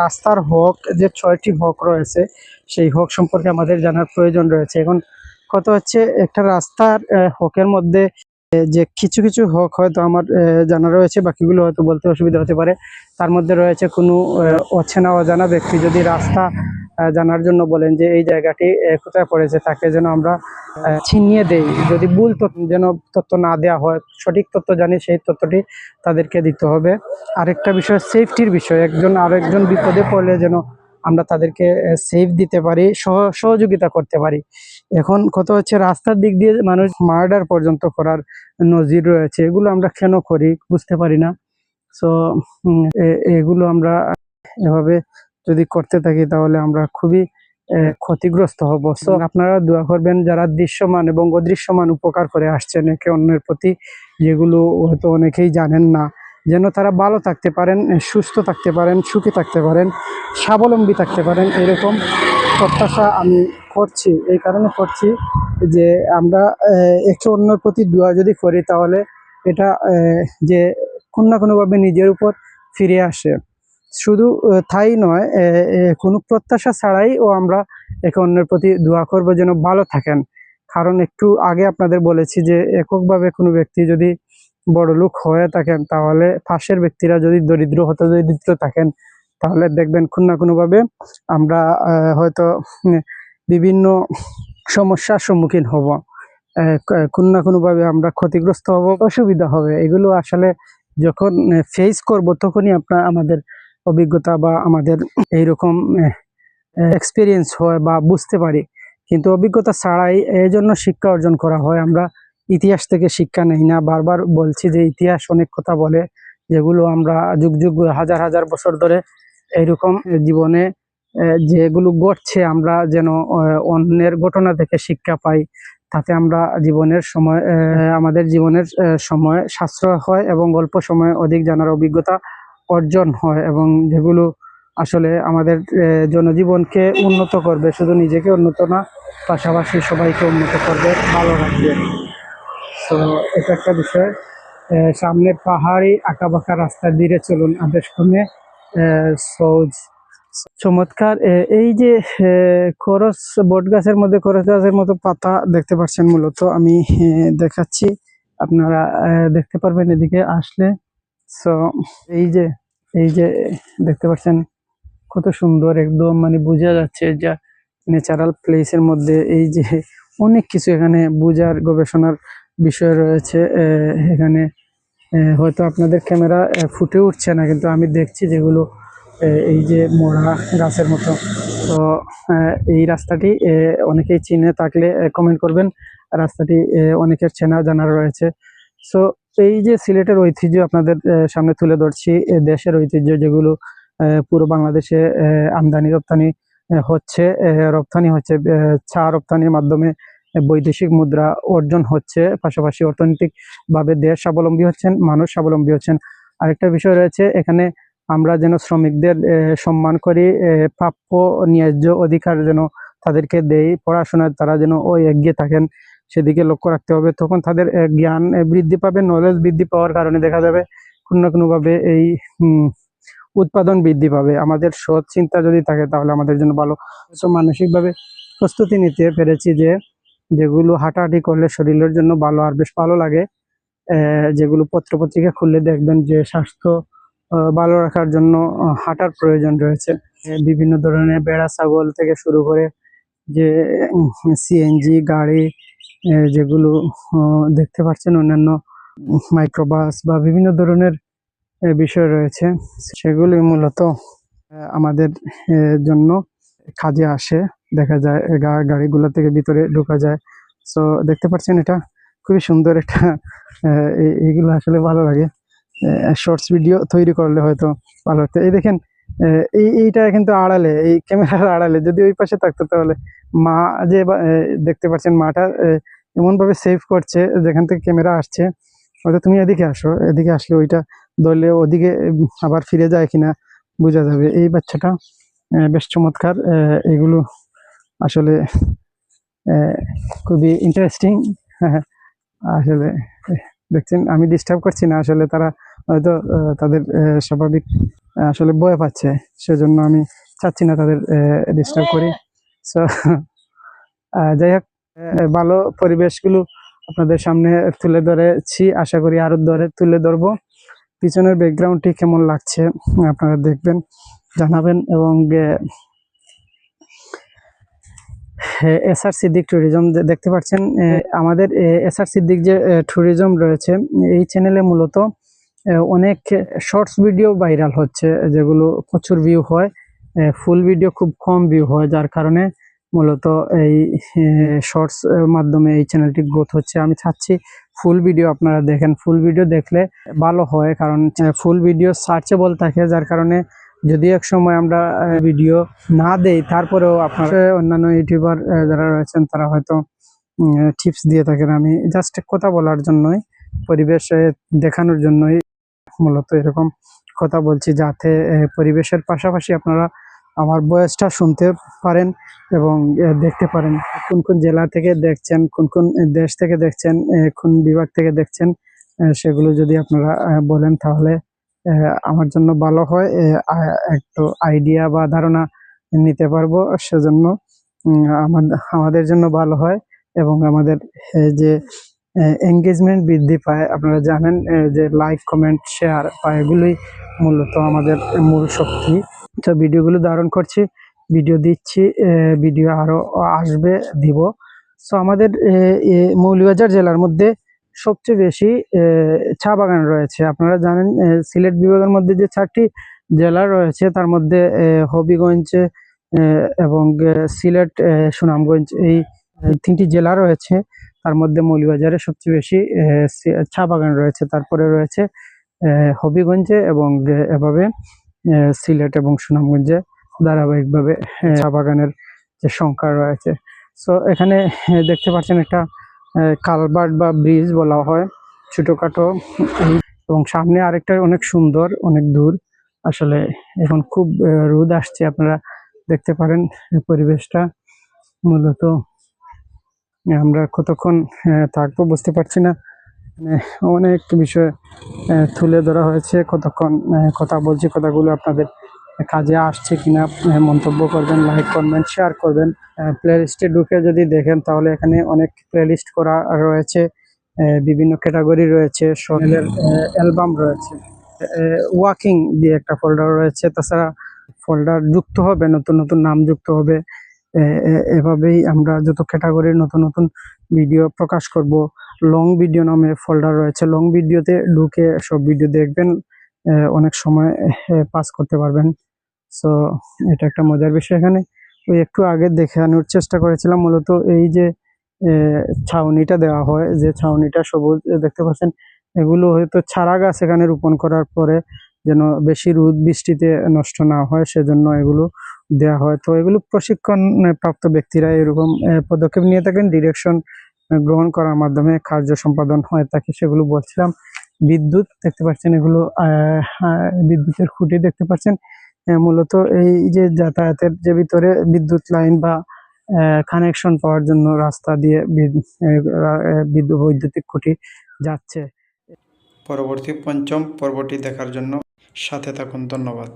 রাস্তার হক, যে ছয়টি হক রয়েছে, সেই হক সম্পর্কে আমাদের জানার প্রয়োজন রয়েছে। এখন কত হচ্ছে, একটা রাস্তার হকের মধ্যে যে কিছু কিছু হক হয়তো আমার জানা রয়েছে, বাকিগুলো হয়তো বলতে অসুবিধা হতে পারে। তার মধ্যে রয়েছে কোনো অচেনা, অজানা ব্যক্তি যদি রাস্তা জানার জন্য বলেন যে এই জায়গাটি কোথায় পড়েছে, তাকে যেন আমরা ছিনিয়ে দেই। যদি ভুল যেন তথ্য না দেওয়া হয়, সঠিক তথ্য জানি, সেই তথ্যটি তাদেরকে দিতে হবে। আরেকটা বিষয় সেফটির বিষয়। একজন, আরেকজন বিপদে পড়লে যেন আমরা তাদেরকে সেফ দিতে পারি, সহ- সহযোগিতা করতে পারি। এখন কত হচ্ছে, রাস্তার দিক দিয়ে মানুষ মার্ডার পর্যন্ত করার নজির রয়েছে। এগুলো আমরা কেন করি, বুঝতে পারি না। সো এগুলো আমরা এভাবে যদি করতে থাকি তাহলে আমরা খুবই ক্ষতিগ্রস্ত হব। সো আপনারা দোয়া করবেন যারা দৃশ্যমান এবং অদৃশ্যমান উপকার করে আসছেন একে অন্যের প্রতি যেগুলো হয়তো অনেকেই জানেন না যেন তারা ভালো থাকতে পারেন সুস্থ থাকতে পারেন সুখী থাকতে পারেন স্বাবলম্বী থাকতে পারেন এরকম প্রত্যাশা আমি করছি। এই কারণে করছি যে আমরা একে অন্যের প্রতি দোয়া যদি করি তাহলে এটা যে কোনো না কোনোভাবে নিজের উপর ফিরে আসে। শুধু তাই নয় কোনো প্রত্যাশা ছাড়াই ও আমরা একে অন্যের প্রতি দোয়া করব যেন ভালো থাকেন। কারণ একটু আগে আপনাদের বলেছি যে, এককভাবে কোনো ব্যক্তি যদি বড় লোক হয়ে থাকেন, তাহলে পাশের ব্যক্তিরা যদি দরিদ্র হতে, দরিদ্র থাকেন, তাহলে দেখবেন কোনো না কোনোভাবে আমরা হয়তো বিভিন্ন সমস্যার সম্মুখীন হব। কোনো না কোনোভাবে আমরা ক্ষতিগ্রস্ত হব, অসুবিধা হবে। এগুলো আসলে যখন ফেস করব, তখনই আপনার, আমাদের অভিজ্ঞতা বা আমাদের এইরকম এক্সপিরিয়েন্স হয় বা বুঝতে পারি। কিন্তু অভিজ্ঞতা ছাড়াই এই জন্য শিক্ষা অর্জন করা হয়। আমরা ইতিহাস থেকে শিক্ষা নেই না। বারবার বলছি যে ইতিহাস অনেক কথা বলে, যেগুলো আমরা যুগ যুগ হাজার হাজার বছর ধরে এইরকম জীবনে যেগুলো ঘটছে আমরা যেন অন্যের ঘটনা থেকে শিক্ষা পাই, তাতে আমরা জীবনের সময় আমাদের জীবনের সময় সাশ্রয় হয় এবং অল্প সময়ে অধিক জানার অভিজ্ঞতা অর্জন হয় এবং যেগুলো আসলে আমাদের জনজীবনকে উন্নত করবে, শুধু নিজেকে উন্নত না, পাশাপাশি সবাইকে উন্নত করবে, ভালো রাখবে। তো এটা একটা বিষয়। সামনে পাহাড়ি আঁকাবাঁকা রাস্তা ধীরে চলুন আদেশ ক্রমে সৌজ চমৎকার। এই যে খরচ, বট গাছের মধ্যে খরচ গাছের মতো পাতা দেখতে পাচ্ছেন মূলত। আমি দেখাচ্ছি। আপনারা দেখতে পারবেন এদিকে। আসলে সো এই যে এই যে দেখতে পাচ্ছেন কত সুন্দর একদম মানে বোঝা যাচ্ছে যা ন্যাচারাল প্লেসের মধ্যে এই যে অনেক কিছু এখানে বোঝার, গবেষণার বিষয় রয়েছে। এখানে হয়তো আপনাদের ক্যামেরা ফুটে উঠছে না, কিন্তু আমি দেখছি যেগুলো এই যে মোড়া গাছের মতো। তো এই রাস্তাটি অনেকেই চিনে থাকলে কমেন্ট করবেন। রাস্তাটি অনেকের চেনা জানার রয়েছে। সো এই যে সিলেটের ঐতিহ্য আপনাদের সামনে তুলে ধরছি দেশের ঐতিহ্য যেগুলো পুরো বাংলাদেশে আমদানি রপ্তানি হচ্ছে রপ্তানি হচ্ছে চা রপ্তানির মাধ্যমে বৈদেশিক মুদ্রা অর্জন হচ্ছে, পাশাপাশি অর্থনৈতিকভাবে দেশ স্বাবলম্বী হচ্ছেন, মানুষ স্বাবলম্বী হচ্ছেন। আরেকটা বিষয় রয়েছে, এখানে আমরা যেন শ্রমিকদের সম্মান করি প্রাপ্য, ন্যায্য অধিকার যেন তাদেরকে দেই, পড়াশোনায় তারা যেন ওই এগিয়ে থাকেন সেদিকে লক্ষ্য রাখতে হবে। তখন তাদের জ্ঞান বৃদ্ধি পাবে নলেজ বৃদ্ধি পাওয়ার কারণে দেখা যাবে কোনো না কোনোভাবে এই উৎপাদন বৃদ্ধি পাবে। আমাদের সৎ চিন্তা যদি থাকে তাহলে আমাদের জন্য ভালো। মানসিকভাবে প্রস্তুতি নিতে পেরেছি যে, যেগুলো হাঁটাহাঁটি করলে শরীরের জন্য ভালো আর বেশ ভালো লাগে যেগুলো পত্রপত্রিকা খুললে দেখবেন যে স্বাস্থ্য ভালো রাখার জন্য হাঁটার প্রয়োজন রয়েছে। বিভিন্ন ধরনের বেড়া ছাগল থেকে শুরু করে যে সিএনজি, গাড়ি যেগুলো দেখতে পাচ্ছেন অন্যান্য মাইক্রোবাস বা বিভিন্ন ধরনের বিষয় রয়েছে। সেগুলি মূলত আমাদের জন্য কাজে আসে। দেখা যায় গা- গাড়িগুলো থেকে ভিতরে ঢোকা যায়। সো দেখতে পাচ্ছেন এটা? খুবই সুন্দর একটা এইগুলো আসলে ভালো লাগে। শর্টস ভিডিও তৈরি করলে হয়তো ভালো হতো এই দেখেন এই, এইটা কিন্তু আড়ালে, এই ক্যামেরার আড়ালে, যদি ওই পাশে থাকতো তাহলে মা যে দেখতে পাচ্ছেন মাটা এমন ভাবে সেভ করছে, যেখান থেকে ক্যামেরা আসছে। হয়তো তুমি এদিকে আসো, এদিকে আসলে ওইটা ধরলে ওদিকে আবার ফিরে যায় কিনা বোঝা যাবে। এই বাচ্চাটা বেশ চমৎকার এগুলো আসলে খুবই ইন্টারেস্টিং আসলে দেখছেন, আমি ডিস্টার্ব করছি না, আসলে তারা হয়তো তাদের স্বাভাবিক আসলে ভয় পাচ্ছে, সেজন্য আমি চাচ্ছি না তাদের ডিস্টার্ব করি। সো যাই হোক ভালো পরিবেশগুলো আপনাদের সামনে তুলে ধরেছি। আশা করি আরও ধরে তুলে ধরবো। পিছনের ব্যাকগ্রাউন্ডটি কেমন লাগছে আপনারা দেখবেন জানাবেন এবং এস আর সিদ্দিক ট্যুরিজম দেখতে পাচ্ছেন আহ, আমাদের এস আর সিদ্দিক যে ট্যুরিজম রয়েছে এই চ্যানেলে মূলত অনেক শর্টস ভিডিও ভাইরাল হচ্ছে যেগুলো প্রচুর ভিউ হয়। ফুল ভিডিও খুব কম ভিউ হয় যার কারণে মূলত এই শর্টস মাধ্যমে এই চ্যানেলটি গ্রোথ হচ্ছে। আমি চাচ্ছি ফুল ভিডিও আপনারা দেখেন। ফুল ভিডিও দেখলে ভালো হয় কারণ ফুল ভিডিও সার্চেবল থাকে। যার কারণে যদি এক সময় আমরা ভিডিও না দেই, তারপরেও আপনার অন্যান্য ইউটিউবার যারা রয়েছেন, তারা হয়তো টিপস দিয়ে থাকেন। আমি জাস্ট কথা বলার জন্যই, পরিবেশ দেখানোর জন্যই মূলত এরকম কথা বলছি, যাতে পরিবেশের পাশাপাশি আপনারা আমার বয়সটা শুনতে পারেন এবং দেখতে পারেন। কোন কোন জেলা থেকে দেখছেন, কোন কোন দেশ থেকে দেখছেন কোন বিভাগ থেকে দেখছেন সেগুলো যদি আপনারা বলেন তাহলে আমার জন্য ভালো হয়। একটু আইডিয়া বা ধারণা নিতে পারব, সেজন্য আমাদের জন্য ভালো হয় এবং আমাদের যে এঙ্গেজমেন্ট বৃদ্ধি পায়, আপনারা জানেন যে লাইক কমেন্ট শেয়ার বা এগুলোই মূলত আমাদের মূল শক্তি। তো ভিডিওগুলো ধারণ করছি, ভিডিও দিচ্ছি ভিডিও আরও আসবে, দিব। সো আমাদের মৌলভীবাজার জেলার মধ্যে সবচেয়ে বেশি চা বাগান রয়েছে। আপনারা জানেন সিলেট বিভাগের মধ্যে যে চারটি জেলা রয়েছে, তার মধ্যে হবিগঞ্জ এবং সিলেট সুনামগঞ্জ, এই তিনটি জেলা রয়েছে। তার মধ্যে মৌলভীবাজারে সবচেয়ে বেশি চা বাগান রয়েছে। তারপরে রয়েছে হবিগঞ্জে এবং এভাবে সিলেট এবং সুনামগঞ্জে ধারাবাহিকভাবে চা বাগানের যে সংখ্যা রয়েছে। সো এখানে দেখতে পাচ্ছেন একটা কালভার্ট বা ব্রিজ বলা হয় ছোটখাটো। এবং সামনে আরেকটা অনেক সুন্দর, অনেক দূর। আসলে এখন খুব রোদ আসছে, আপনারা দেখতে পারেন পরিবেশটা। মূলত আমরা কতক্ষণ থাকব বুঝতে পারছি না। অনেক বিষয় তুলে ধরা হয়েছে। কতক্ষণ কথা বলছি, কথাগুলো আপনাদের কাজে আসছে কিনা মন্তব্য করবেন লাইক করবেন শেয়ার করবেন। প্লে লিস্টে ঢুকে যদি দেখেন, তাহলে এখানে অনেক প্লে লিস্ট করা রয়েছে। বিভিন্ন ক্যাটাগরি রয়েছে, সোহেলের অ্যালবাম রয়েছে। ওয়াকিং দিয়ে একটা ফোল্ডার রয়েছে, তাছাড়া ফোল্ডার যুক্ত হবে, নতুন নতুন নাম যুক্ত হবে। এভাবেই আমরা যত ক্যাটাগরির নতুন নতুন ভিডিও প্রকাশ করব। লং ভিডিও নামে ফোল্ডার রয়েছে। লং ভিডিওতে ঢুকে সব ভিডিও দেখবেন অনেক সময় পাস করতে পারবেন। সো এটা একটা মজার বিষয় এখানে। ওই একটু আগে দেখে দেখানোর চেষ্টা করেছিলাম, মূলত এই যে ছাউনিটা দেওয়া হয়, যে ছাউনিটা সবুজ দেখতে পাচ্ছেন? এগুলো হয়তো চারা গাছ এখানে রোপণ করার পরে যেন বেশি রোদ বৃষ্টিতে নষ্ট না হয়, সেজন্য এগুলো দেওয়া হয়। তো এগুলো প্রশিক্ষণ প্রাপ্ত ব্যক্তিরা এরকম পদক্ষেপ নিয়ে থাকেন। ডিরেকশন গ্রহণ করার মাধ্যমে কার্য সম্পাদন হয় থাকে সেগুলো বলছিলাম। বিদ্যুৎ দেখতে পাচ্ছেন এগুলো বিদ্যুতের খুঁটি দেখতে পাচ্ছেন। মূলত এই যে যাতায়াতের যে ভিতরে বিদ্যুৎ লাইন বা কানেকশন পাওয়ার জন্য রাস্তা দিয়ে বিদ্যুৎ, বৈদ্যুতিক খুঁটি যাচ্ছে। পরবর্তী পঞ্চম পর্বটি দেখার জন্য সাথে থাকুন, ধন্যবাদ।